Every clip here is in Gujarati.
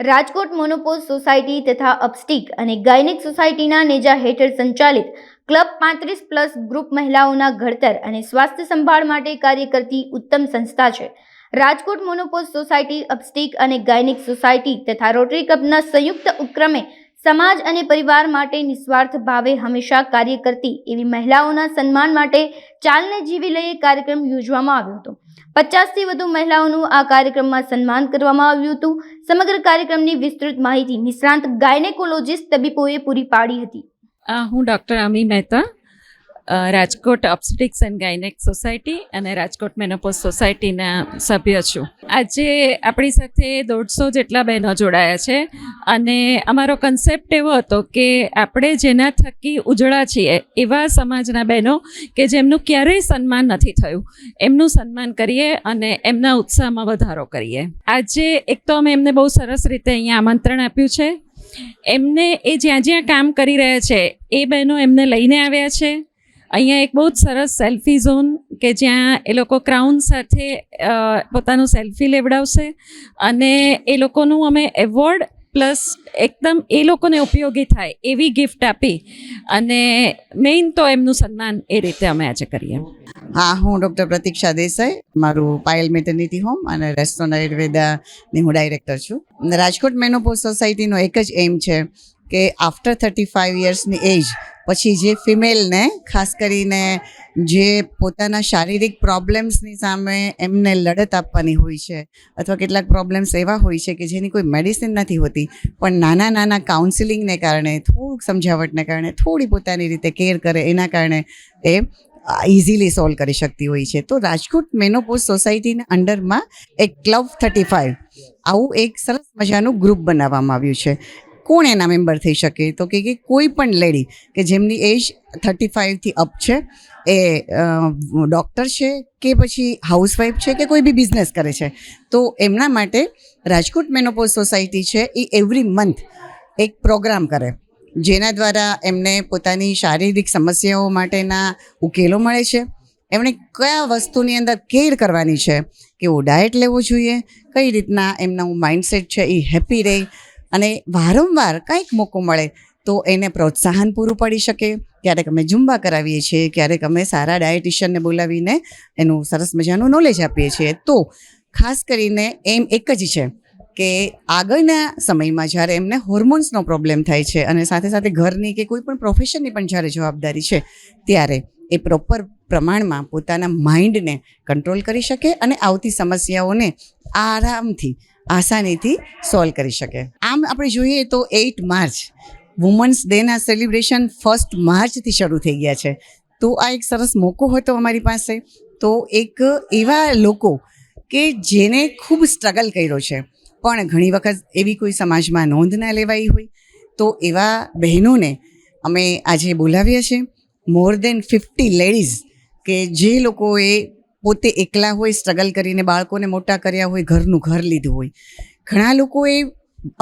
રાજકોટ મોનોપોઝ સોસાયટી તથા અપસ્ટિક અને ગાયનિક સોસાયટીના નેજા હેઠળ સંચાલિત ક્લબ પાંત્રીસ પ્લસ ગ્રુપ મહિલાઓના ઘડતર અને સ્વાસ્થ્ય સંભાળ માટે કાર્ય કરતી ઉત્તમ સંસ્થા છે. રાજકોટ મોનોપોઝ સોસાયટી, અપસ્ટિક અને ગાયનિક સોસાયટી તથા રોટરી ક્લબના સંયુક્ત ઉપક્રમે સમાજ અને પરિવાર માટે નિસ્વાર્થ ભાવે હંમેશા કાર્ય કરતી એવી મહિલાઓના સન્માન માટે ચાલને જીવી લઈએ કાર્યક્રમ યોજવામાં આવ્યો હતો. પચાસથી વધુ મહિલાઓનું આ કાર્યક્રમમાં સન્માન કરવામાં આવ્યું હતું. સમગ્ર કાર્યક્રમની વિસ્તૃત માહિતી નિષ્ણાંત ગાયનેકોલોજીસ્ટ તબીબોએ પૂરી પાડી હતી. હું doctor Ami Mehta Rajkot obstetrics and gynaec society અને રાજકોટ મેનોપોઝ સોસાયટીના સભ્ય છું. આજે આપણી સાથે દોઢસો જેટલા બહેનો જોડાયા છે અને અમારો કન્સેપ્ટ એવો હતો કે આપણે જેના થકી ઉજળા છીએ એવા સમાજના બહેનો કે જેમનું ક્યારેય સન્માન નથી થયું. એમનું સન્માન કરીએ અને એમના ઉત્સાહમાં વધારો કરીએ. આજે એક તો અમે એમને બહુ સરસ રીતે અહીંયા આમંત્રણ આપ્યું છે. એમને એ જ્યાં જ્યાં કામ કરી રહ્યા છે એ બહેનો એમને લઈને આવ્યા છે. અહીંયા એક બહુ જ સરસ સેલ્ફી ઝોન કે જ્યાં એ લોકો ક્રાઉન સાથે પોતાનું સેલ્ફી લેવડાવશે અને એ લોકોનું અમે એવોર્ડ પ્લસ એકદમ એ લોકોને ઉપયોગી થાય એવી ગિફ્ટ આપી અને મેઇન તો એમનું સન્માન એ રીતે અમે આજે કરીએ. હા, હું ડૉક્ટર પ્રતીક્ષા દેસાઈ, મારું પાયલ મેટર્નિટી હોમ અને રેસ્ટોરન્ટ આયુર્વેદાની હું ડાયરેક્ટર છું. રાજકોટ મેનોપોઝ સોસાયટીનો એક જ એમ છે કે આફ્ટર થર્ટી ફાઇવ યર્સની એજ પછી જે ફિમેલને, ખાસ કરીને જે પોતાના શારીરિક પ્રોબ્લેમ્સની સામે એમને લડત આપવાની હોય છે, અથવા કેટલાક પ્રોબ્લેમ્સ એવા હોય છે કે જેની કોઈ મેડિસિન નથી હોતી, પણ નાના નાના કાઉન્સિલિંગને કારણે, થોડુંક સમજાવટને કારણે, થોડી પોતાની રીતે કેર કરે, એના કારણે એ ઇઝીલી સોલ્વ કરી શકતી હોય છે. તો રાજકોટ મેનોપોઝ સોસાયટીના અંડરમાં એક ક્લબ થર્ટી ફાઇવ આવું એક સરસ મજાનું ગ્રુપ બનાવવામાં આવ્યું છે. કોણ એના મેમ્બર થઈ શકે? તો કે કોઈ પણ લેડી કે જેમની એજ થર્ટી ફાઇવથી અપ છે, એ ડૉક્ટર છે કે પછી હાઉસવાઈફ છે કે કોઈ બી બિઝનેસ કરે છે. તો એમના માટે રાજકોટ મેનોપોઝ સોસાયટી છે એ એવરી મંથ એક પ્રોગ્રામ કરે. જેના દ્વારા એમને પોતાની શારીરિક સમસ્યાઓ માટેના ઉકેલો મળે છે. એમણે કયા વસ્તુની અંદર કેર કરવાની છે? કેવું ડાયટ લેવું જોઈએ? કઈ રીતના એમનું માઇન્ડસેટ છે એ હેપી રહે? અને વારંવાર કંઈક મોકો મળે, તો એને પ્રોત્સાહન પૂરું પડી શકે. ક્યારેક અમે ઝુંબા કરાવીએ છીએ, ક્યારેક અમે સારા ડાયટિશિયનને બોલાવીને એનું સરસ મજાનું નોલેજ આપીએ છીએ. તો ખાસ કરીને એમ એક જ છે કે આગળના સમયમાં જ્યારે એમને હોર્મોન્સનો પ્રોબ્લેમ થાય છે અને સાથે સાથે ઘરની કે કોઈ પણ પ્રોફેશનની પણ જ્યારે જવાબદારી છે, ત્યારે એ પ્રોપર પ્રમાણમાં પોતાના માઇન્ડને કંટ્રોલ કરી શકે અને આવતી સમસ્યાઓને આરામથી આસાનીથી સોલ્વ કરી શકે. આમ આપણે જોઈએ તો એઇટ માર્ચ વુમન્સ ડેના સેલિબ્રેશન ફર્સ્ટ માર્ચથી શરૂ થઈ ગયા છે. તો આ એક સરસ મોકો હતો અમારી પાસે. તો એક એવા લોકો કે જેને ખૂબ સ્ટ્રગલ કર્યો છે. પણ ઘણી વખત એવી કોઈ સમાજમાં નોંધ ના લેવાઈ હોય. તો એવા બહેનોને અમે આજે બોલાવ્યા છે. મોર દેન ફિફ્ટી લેડીઝ કે જે લોકોએ પોતે એકલા હોય સ્ટ્રગલ કરીને બાળકોને મોટા કર્યા હોય, ઘરનું ઘર લીધું હોય. ઘણા લોકો એ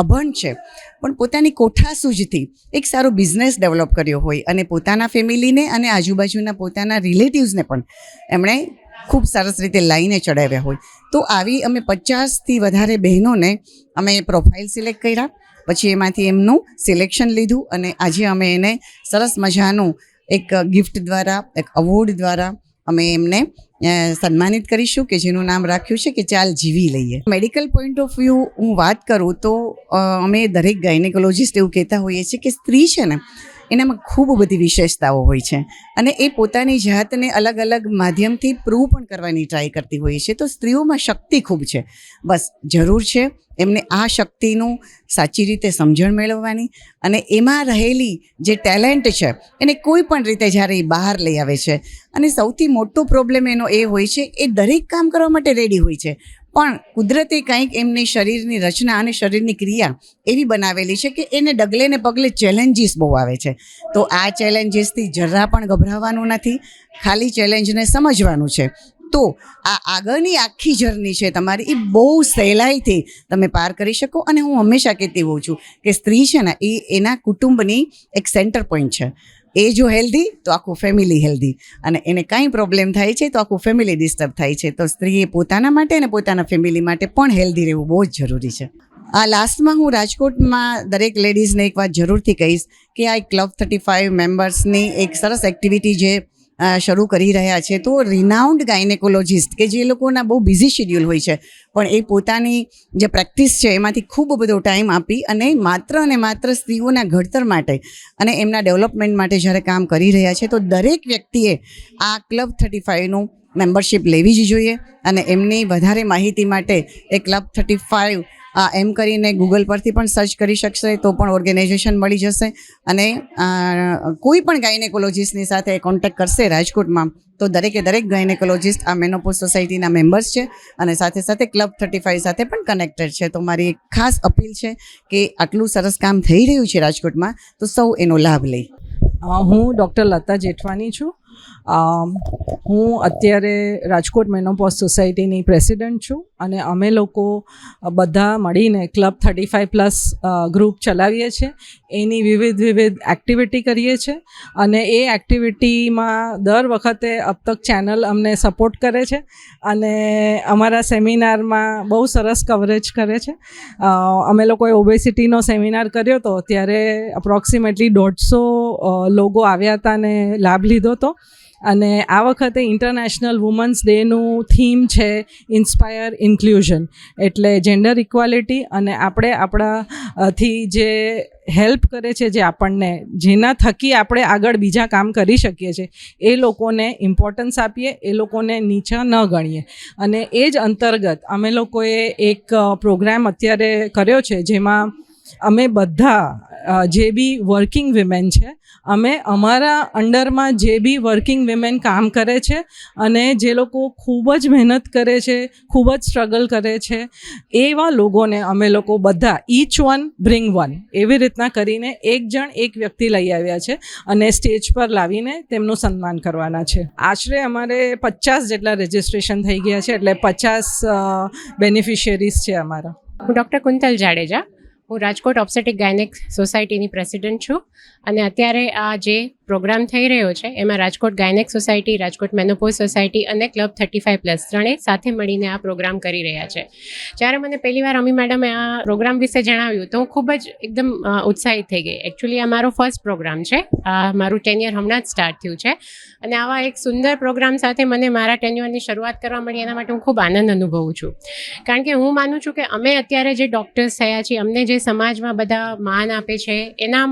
અભણ છે, પણ પોતાની કોઠાસૂઝથી એક સારો બિઝનેસ ડેવલપ કર્યો હોય અને પોતાના ફેમિલીને અને આજુબાજુના પોતાના રિલેટિવ્સને પણ એમણે ખૂબ સરસ રીતે લાઈને ચડાવ્યા હોય. તો આવી અમે પચાસથી વધારે બહેનોને અમે પ્રોફાઇલ સિલેક્ટ કર્યા. પછી એમાંથી એમનું સિલેક્શન લીધું અને આજે અમે એને સરસ મજાનું એક ગિફ્ટ દ્વારા, એક અવોર્ડ દ્વારા અમે એમને સન્માનિત કરીશું કે જેનું નામ રાખ્યું છે કે ચાલ જીવી લઈએ. મેડિકલ પોઈન્ટ ઓફ વ્યૂ હું વાત કરું તો અમે દરેક ગાયનેકોલોજીસ્ટ એવું કહેતા હોઈએ છીએ કે સ્ત્રી છે ને એનામાં ખૂબ બધી વિશેષતાઓ હોય છે. અને એ પોતાની જાતને અલગ અલગ માધ્યમથી પ્રૂવ પણ કરવાની ટ્રાય કરતી હોય છે. તો સ્ત્રીઓમાં શક્તિ ખૂબ છે. બસ, જરૂર છે એમને આ શક્તિનું સાચી રીતે સમજણ મેળવવાની અને એમાં રહેલી જે ટેલેન્ટ છે, એને કોઈ પણ રીતે જ્યારે એ બહાર લઈ આવે છે. અને સૌથી મોટો પ્રોબ્લેમ એનો એ હોય છે, એ દરેક કામ કરવા માટે રેડી હોય છે. પણ કુદરતે કંઈક એમની શરીરની રચના અને શરીરની ક્રિયા એવી બનાવેલી છે કે એને ડગલે ને પગલે ચેલેન્જીસ બહુ આવે છે. તો આ ચેલેન્જીસથી જરા પણ ગભરાવાનું નથી, ખાલી ચેલેન્જને સમજવાનું છે. તો આ આગળની આખી જર્ની છે તમારી એ બહુ સહેલાઈથી તમે પાર કરી શકો અને હું હંમેશા કહેતી હોઉં છું કે સ્ત્રી છે ને એ એના કુટુંબની એક સેન્ટર પોઈન્ટ છે. એ જો હેલ્ધી તો આખું ફેમિલી હેલ્ધી અને એને કાંઈ પ્રોબ્લેમ થાય છે, તો આખું ફેમિલી ડિસ્ટર્બ થાય છે. તો સ્ત્રીએ પોતાના માટે અને પોતાના ફેમિલી માટે પણ હેલ્ધી રહેવું બહુ જ જરૂરી છે. આ લાસ્ટમાં હું રાજકોટમાં દરેક લેડીઝને એક વાત જરૂરથી કહીશ કે આ એક ક્લબ થર્ટી ફાઇવ મેમ્બર્સની એક સરસ એક્ટિવિટી જે શરૂ કરી રહ્યા છે, તો રિનાઉન્ડ ગાયનેકોલોજિસ્ટ કે જે લોકોના બહુ બિઝી શેડ્યુલ હોય છે, પણ એ પોતાની જે પ્રેક્ટિસ છે એમાંથી ખૂબ બધો ટાઈમ આપી અને માત્ર અને માત્ર સ્ત્રીઓના ઘડતર માટે અને એમના ડેવલપમેન્ટ માટે જ્યારે કામ કરી રહ્યા છે, તો દરેક વ્યક્તિએ આ ક્લબ થર્ટી ફાઇવનું મેમ્બરશિપ લેવી જ જોઈએ અને એમની વધારે માહિતી માટે એ ક્લબ થર્ટી ફાઇવ આ એમ કરીને ગૂગલ પરથી પણ સર્ચ કરી શકશે, તો પણ ઓર્ગેનાઇઝેશન મળી જશે. અને કોઈ પણ ગાયનેકોલોજીસ્ટની સાથે કોન્ટેક્ટ કરશે રાજકોટમાં, તો દરેકે દરેક ગાયનેકોલોજીસ્ટ આ મેનોપોઝ સોસાયટીના મેમ્બર્સ છે અને સાથે સાથે ક્લબ થર્ટી ફાઇવ સાથે પણ કનેક્ટેડ છે. તો મારી એક ખાસ અપીલ છે કે આટલું સરસ કામ થઈ રહ્યું છે રાજકોટમાં, તો સૌ એનો લાભ લે. હું ડૉક્ટર લતા જેઠવાની છું. હું અત્યારે રાજકોટ મેનોપોઝ સોસાયટીની પ્રેસિડન્ટ છું. અને અમે લોકો બધા મળીને club thirty five plus group ચલાવીએ છીએ. એની વિવિધ વિવિધ એક્ટિવિટી કરીએ છીએ. અને એ એક્ટિવિટીમાં દર વખતે અબ તક ચેનલ અમને સપોર્ટ કરે છે. અને અમારા સેમિનારમાં બહુ સરસ કવરેજ કરે છે. અમે લોકોએ ઓબેસિટીનો સેમિનાર કર્યો હતો ત્યારે અપ્રોક્સિમેટલી દોઢસો લોગો આવ્યા હતા અને લાભ લીધો હતો. અને આ વખતે ઇન્ટરનેશનલ વુમન્સ ડેનું થીમ છે ઇન્સ્પાયર ઇન્ક્લુઝન એટલે જેન્ડર ઇક્વાલિટી અને આપણે આપણાથી જે હેલ્પ કરે છે જે આપણને, જેના થકી આપણે આગળ બીજા કામ કરી શકીએ છીએ, એ લોકોને ઇમ્પોર્ટન્સ આપીએ, એ લોકોને નીચા ન ગણીએ. અને એ જ અંતર્ગત અમે લોકોએ એક પ્રોગ્રામ અત્યારે કર્યો છે જેમાં અમે બધા જે બી વર્કિંગ વિમેન છે, અમે અમારા અંડરમાં જે બી વર્કિંગ વિમેન કામ કરે છે અને જે લોકો ખૂબ જ મહેનત કરે છે, ખૂબ જ સ્ટ્રગલ કરે છે, એવા લોકોને અમે લોકો બધા ઈચ વન બ્રિંગ વન એવી રીતના કરીને એક જણ એક વ્યક્તિ લઈ આવ્યા છે અને સ્ટેજ પર લાવીને તેમનું સન્માન કરવાના છે. આશરે અમારે પચાસ જેટલા રજિસ્ટ્રેશન થઈ ગયા છે એટલે પચાસ બેનિફિશિયરીઝ છે અમારા. હું ડૉક્ટર કુંતલ જાડેજા હું રાજકોટ ઓપ્સેટિક ગાયનેક સોસાયટીની પ્રેસિડન્ટ છું. અને અત્યારે આ જે પ્રોગ્રામ થઈ રહ્યો છે. એમાં Rajkot gynaec society, Rajkot menopause society અને ક્લબ થર્ટી ફાઇવ પ્લસ ત્રણેય સાથે મળીને આ પ્રોગ્રામ કરી રહ્યા છે. જ્યારે મને પહેલી વાર અમી મેડમે આ પ્રોગ્રામ વિશે જણાવ્યું તો હું ખૂબ જ એકદમ ઉત્સાહિત થઈ ગઈ. એકચ્યુઅલી આ મારો ફર્સ્ટ પ્રોગ્રામ છે. આ મારું ટેન્યર હમણાં જ સ્ટાર્ટ થયું છે. અને આવા એક સુંદર પ્રોગ્રામ સાથે મને મારા ટેન્યુઅરની શરૂઆત કરવા મળી, એના માટે હું ખૂબ આનંદ અનુભવું છું. કારણ કે હું માનું છું કે અમે અત્યારે જે ડૉક્ટર્સ થયા છીએ, અમને જે સમાજમાં બધા માન આપે છે, એના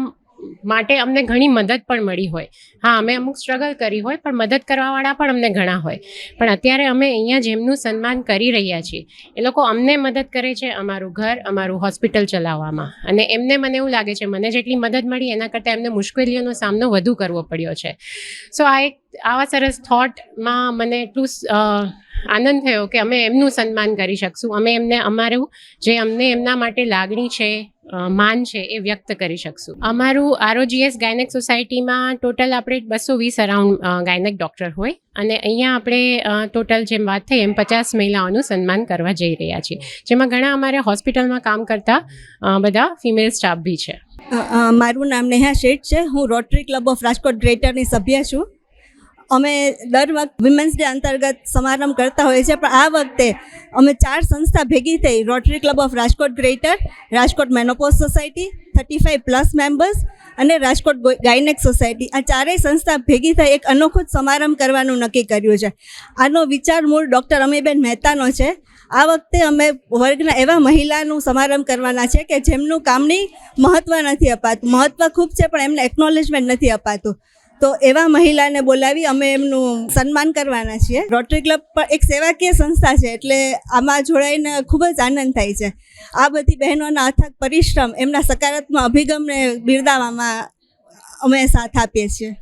માટે અમને ઘણી મદદ પણ મળી હોય. હા, અમે અમુક સ્ટ્રગલ કરી હોય, પણ મદદ કરવાવાળા પણ અમને ઘણા હોય. પણ અત્યારે અમે અહીંયા જેમનું સન્માન કરી રહ્યા છીએ, એ લોકો અમને મદદ કરે છે અમારું ઘર, અમારું હોસ્પિટલ ચલાવવામાં. અને એમને મને એવું લાગે છે, મને જેટલી મદદ મળી, એના કરતાં એમને મુશ્કેલીઓનો સામનો વધુ કરવો પડ્યો છે. સો આ એક આવા સરસ થોટમાં મને એટલું આનંદ થયો કે અમે એમનું સન્માન કરી શકશું. અમે એમને, અમારું જે અમને એમના માટે લાગણી છે માન છે એ વ્યક્ત કરી શકશું. અમારું આરઓજીએસ ગાયનેક સોસાયટીમાં ટોટલ આપણે બસો વીસ અરાઉન્ડ ગાયનેક ડૉક્ટર હોય અને અહીંયા આપણે ટોટલ જેમ વાત થઈ એમ પચાસ મહિલાઓનું સન્માન કરવા જઈ રહ્યા છીએ. જેમાં ઘણા અમારે હોસ્પિટલમાં કામ કરતા બધા ફિમેલ સ્ટાફ બી છે. મારું નામ નેહા શેઠ છે. હું રોટરી ક્લબ ઓફ રાજકોટ ગ્રેટરની સભ્ય છું. અમે દર વખત વિમેન્સ ડે અંતર્ગત સમારંભ કરતા હોઈએ છીએ, પણ આ વખતે અમે ચાર સંસ્થા ભેગી થઈ rotary club of Rajkot greater Rajkot menopause society thirty five plus members અને રાજકોટ ગાયનેક સોસાયટી આ ચારેય સંસ્થા ભેગી થઈ એક અનોખો સમારંભ કરવાનું નક્કી કર્યું છે. આનો વિચાર મૂળ ડૉક્ટર અમીબેન મહેતાનો છે. આ વખતે અમે વર્ગના એવા મહિલાનું સમારંભ કરવાના છે કે જેમનું કામની મહત્ત્વ નથી અપાતું. મહત્ત્વ ખૂબ છે, પણ એમને એકનોલેજમેન્ટ નથી અપાતું. તો એવા મહિલાને બોલાવી અમે એમનું સન્માન કરવાના છીએ. રોટરી ક્લબ પણ એક સેવાકીય સંસ્થા છે એટલે આમાં જોડાઈને ખૂબ જ આનંદ થાય છે. આ બધી બહેનોના અથાગ પરિશ્રમ એમના સકારાત્મક અભિગમને બિરદાવવામાં અમે સાથ આપીએ છીએ.